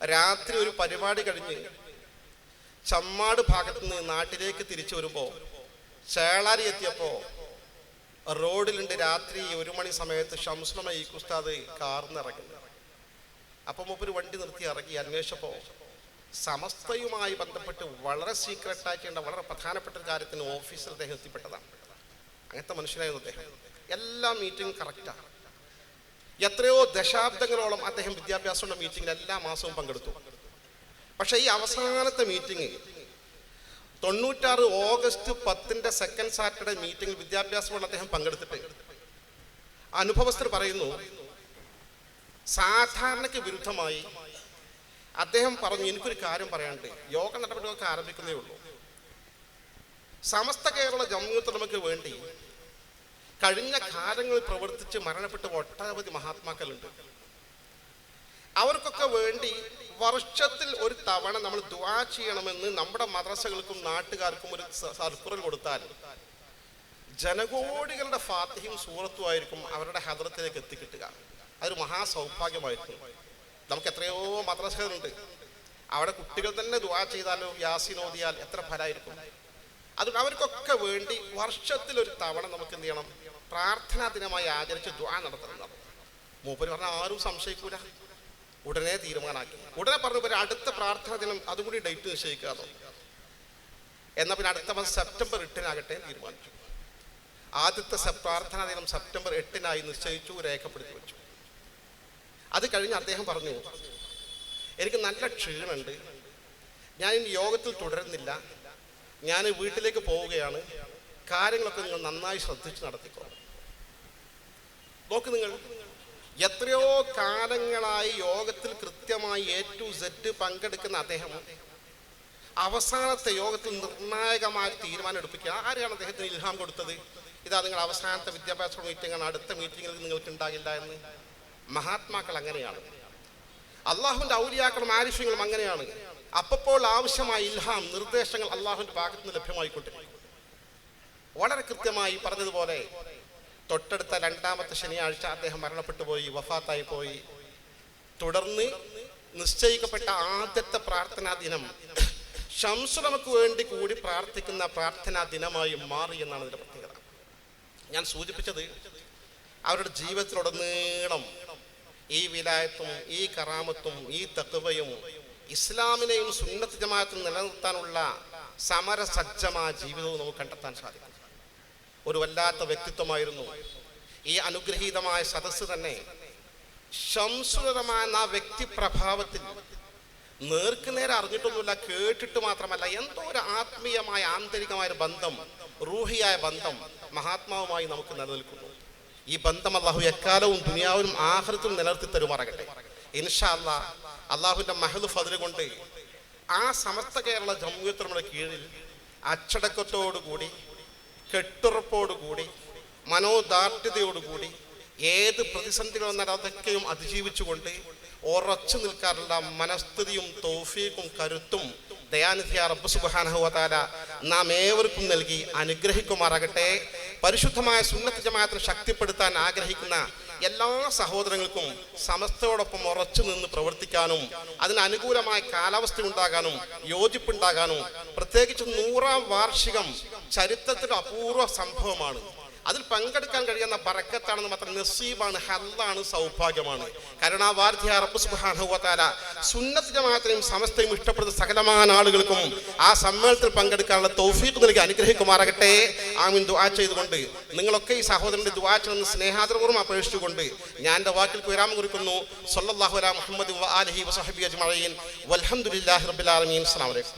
രാത്രി ഒരു പരിപാടി കഴിഞ്ഞ് ചമ്മാട് ഭാഗത്ത് നിന്ന് നാട്ടിലേക്ക് തിരിച്ചു വരുമ്പോൾ ചേളാരി എത്തിയപ്പോൾ റോഡിലുണ്ട് രാത്രി ഒരു മണി സമയത്ത് ഷംസുലമ ഈ കുസ്താദ് കാർന്നിറങ്ങി അപ്പം മൂപ്പര് വണ്ടി നിർത്തി ഇറങ്ങി അന്വേഷിച്ചപ്പോൾ സമസ്തയുമായി ബന്ധപ്പെട്ട് വളരെ സീക്രട്ടാക്കേണ്ട വളരെ പ്രധാനപ്പെട്ട ഒരു കാര്യത്തിന് ഓഫീസിൽ അദ്ദേഹം എത്തിപ്പെട്ടതാണ്. അങ്ങനത്തെ മനുഷ്യനായിരുന്നു അദ്ദേഹം. എല്ലാ മീറ്റിംഗും കറക്റ്റാണ് എത്രയോ ദശാബ്ദങ്ങളോളം അദ്ദേഹം വിദ്യാഭ്യാസമുള്ള മീറ്റിംഗിൽ എല്ലാ മാസവും പങ്കെടുത്തു. പക്ഷേ ഈ അവസാനത്തെ മീറ്റിംഗ് തൊണ്ണൂറ്റാറ് ഓഗസ്റ്റ് പത്തിന്റെ സെക്കൻഡ് സാറ്റർഡേ മീറ്റിംഗിൽ വിദ്യാഭ്യാസമുള്ള അദ്ദേഹം പങ്കെടുത്തിട്ട് അനുഭവസ്ഥർ പറയുന്നു സാധാരണയ്ക്ക് വിരുദ്ധമായി അദ്ദേഹം പറഞ്ഞു എനിക്കൊരു കാര്യം പറയാണ്ട് യോഗ നടപടികളൊക്കെ ആരംഭിക്കുന്നേ ഉള്ളൂ. സമസ്ത കേരള ജമ്മിയത്തുടമയ്ക്ക് വേണ്ടി കഴിഞ്ഞ കാലങ്ങളിൽ പ്രവർത്തിച്ച് മരണപ്പെട്ട ഒട്ടനവധി മഹാത്മാക്കളുണ്ട്. അവർക്കൊക്കെ വേണ്ടി വർഷത്തിൽ ഒരു തവണ നമ്മൾ ദുവാ ചെയ്യണമെന്ന് നമ്മുടെ മദ്രസകൾക്കും നാട്ടുകാർക്കും ഒരു സർക്കുറൽ കൊടുത്താൽ ജനകോടികളുടെ ഫാത്തിഹയും സൂറത്തുമായിരിക്കും അവരുടെ ഹദ്രത്തിലേക്ക് എത്തിക്കിട്ടുക. അതൊരു മഹാസൗഭാഗ്യമായിരിക്കും. നമുക്ക് എത്രയോ മദ്രസകളുണ്ട്. അവിടെ കുട്ടികൾ തന്നെ ദുവാ ചെയ്താലോ യാസിനോദിയാൽ എത്ര ഫലമായിരിക്കും? അതുകൊണ്ട് അവർക്കൊക്കെ വേണ്ടി വർഷത്തിൽ ഒരു തവണ നമുക്ക് എന്ത് ചെയ്യണം? പ്രാർത്ഥനാ ദിനമായി ആചരിച്ച് ദ്വാ നടത്തണം. മൂപ്പര് പറഞ്ഞാൽ ആരും സംശയിക്കൂല. ഉടനെ തീരുമാനമാക്കി. ഉടനെ പറഞ്ഞു "ഇവർ അടുത്ത പ്രാർത്ഥനാ ദിനം അതുകൂടി ഡേറ്റ് നിശ്ചയിക്കാതോ എന്നാൽ പിന്നെ അടുത്ത മാസം സെപ്റ്റംബർ എട്ടിനാകട്ടെ തീരുമാനിച്ചു. ആദ്യത്തെ പ്രാർത്ഥനാ ദിനം സെപ്റ്റംബർ എട്ടിനായി നിശ്ചയിച്ചു രേഖപ്പെടുത്തി വെച്ചു. അത് കഴിഞ്ഞ് അദ്ദേഹം പറഞ്ഞു എനിക്ക് നല്ല ക്ഷീണമുണ്ട്. ഞാൻ യോഗത്തിൽ തുടരുന്നില്ല. ഞാൻ വീട്ടിലേക്ക് പോവുകയാണ്. കാര്യങ്ങളൊക്കെ നിങ്ങൾ നന്നായി ശ്രദ്ധിച്ച് നടത്തിക്കോ. നോക്ക് നിങ്ങൾ എത്രയോ കാലങ്ങളായി യോഗത്തിൽ കൃത്യമായി എ ടു സെഡ് പങ്കെടുക്കുന്ന അദ്ദേഹം അവസാനത്തെ യോഗത്തിൽ നിർണായകമായ തീരുമാനം എടുപ്പിക്കുക ആരെയാണ് അദ്ദേഹത്തിന് ഇൽഹാം കൊടുത്തത്? ഇതാ നിങ്ങൾ അവസാനത്തെ വിദ്യാഭ്യാസ മീറ്റിംഗാണ് അടുത്ത മീറ്റിംഗിൽ നിങ്ങൾക്ക് ഉണ്ടാകില്ല എന്ന്. മഹാത്മാക്കൾ അങ്ങനെയാണ്. അള്ളാഹുവിന്റെ ഔലിയാക്കളും ആരിഫ്യങ്ങളും അങ്ങനെയാണ്. അപ്പപ്പോൾ ആവശ്യമായ ഇൽഹാം നിർദ്ദേശങ്ങൾ അള്ളാഹുവിന്റെ ഭാഗത്ത് നിന്ന് ലഭ്യമായിക്കൊണ്ടിരിക്കും വളരെ കൃത്യമായി പറഞ്ഞതുപോലെ തൊട്ടടുത്ത രണ്ടാമത്തെ ശനിയാഴ്ച അദ്ദേഹം മരണപ്പെട്ടു പോയി വഫാത്തായി പോയി. തുടർന്ന് നിശ്ചയിക്കപ്പെട്ട ആദ്യത്തെ പ്രാർത്ഥനാ ദിനം ഷംസുലമക്ക് വേണ്ടി കൂടി പ്രാർത്ഥിക്കുന്ന പ്രാർത്ഥനാ ദിനമായി മാറി എന്നാണ് ഇതിന്റെ പ്രത്യേകത. ഞാൻ സൂചിപ്പിച്ചത് അവരുടെ ജീവിതത്തിലുടനീളം ഈ വിലായത്തും ഈ കറാമത്തും ഈ തത്വയും ഇസ്ലാമിനെയും സുന്നത്ത് ജമാഅത്തും നിലനിർത്താനുള്ള സമരസജ്ജമായ ജീവിതവും നമുക്ക് കണ്ടെത്താൻ സാധിക്കും. ഒരു വല്ലാത്ത വ്യക്തിത്വമായിരുന്നു. ഈ അനുഗ്രഹീതമായ സദസ്സ് തന്നെ ശംസുരമായ ആ വ്യക്തി പ്രഭാവത്തിൽ നേർക്കുനേരെ അറിഞ്ഞിട്ടൊന്നുമില്ല കേട്ടിട്ട് മാത്രമല്ല എന്തോ ഒരു ആത്മീയമായ ആന്തരികമായ ഒരു ബന്ധം റൂഹിയായ ബന്ധം മഹാത്മാവുമായി നമുക്ക് നിലനിൽക്കുന്നു. ഈ ബന്ധം അള്ളാഹു എക്കാലവും ദുനിയാവിലും ആഹൃത്തും നിലനിർത്തി തരുമാറാകട്ടെ. ഇൻഷാ അല്ലാ അള്ളാഹുവിന്റെ മഹദ് ഫതിൽ കൊണ്ട് ആ സമസ്ത കേരള ജമ്മുയത്തിനുടെ കീഴിൽ അച്ചടക്കത്തോടുകൂടി കെട്ടുറപ്പോടുകൂടി മനോദാർഢ്യതയോടുകൂടി ഏത് പ്രതിസന്ധികൾ വന്നാൽ അതൊക്കെയും അതിജീവിച്ചുകൊണ്ട് ഉറച്ചു നിൽക്കാറുള്ള മനസ്ഥിതിയും തോഫീക്കും കരുത്തും ദയാനിധിയ റബ്ബ് നാം ഏവർക്കും നൽകി അനുഗ്രഹിക്കുമാറാകട്ടെ. പരിശുദ്ധമായ സുന്നത്ത് ജമാഅത്തിനെ ശക്തിപ്പെടുത്താൻ ആഗ്രഹിക്കുന്ന എല്ലാ സഹോദരങ്ങൾക്കും സമസ്തയോടൊപ്പം ഉറച്ചു നിന്ന് പ്രവർത്തിക്കാനും അതിനനുകൂലമായ കാലാവസ്ഥ ഉണ്ടാകാനും യോജിപ്പുണ്ടാകാനും പ്രത്യേകിച്ച് നൂറാം വാർഷികം ചരിത്രത്തിൽ അപൂർവ സംഭവമാണ്. അതിൽ പങ്കെടുക്കാൻ കഴിയുന്ന ബറക്കത്താണെന്ന് മാത്രം നസീബാണ് ഹല്ലാണ് സൗഭാഗ്യമാണ്. കരുണാവാർദ്ധിയ റബ്ബ് സുബ്ഹാനഹു വതആല സുന്നത്ത് ജമാഅത്തിനെയും സമസ്തയും ഇഷ്ടപ്പെടുന്ന സകലമായ ആളുകൾക്കും ആ സമ്മേളനത്തിൽ പങ്കെടുക്കാനുള്ള തൗഫീഖ് നൽകി അനുഗ്രഹിക്കുമാറാകട്ടെ. ആമീൻ. ദുആ ചെയ്തുകൊണ്ട് നിങ്ങളൊക്കെ ഈ സഹോദരന്റെ ദുആ ചെയ്യുന്ന സ്നേഹാദരപൂർവം അപേക്ഷിച്ചുകൊണ്ട് ഞാൻ എന്റെ വാക്കിൽ വിരാമം കുറിക്കുന്നു. സല്ലല്ലാഹു അലാ മുഹമ്മദ് വ വസഹബി അജ്മഈൻ. വൽഹംദുലില്ലാഹി റബ്ബിൽ ആലമീൻ. അസ്സലാമു അലൈക്കും.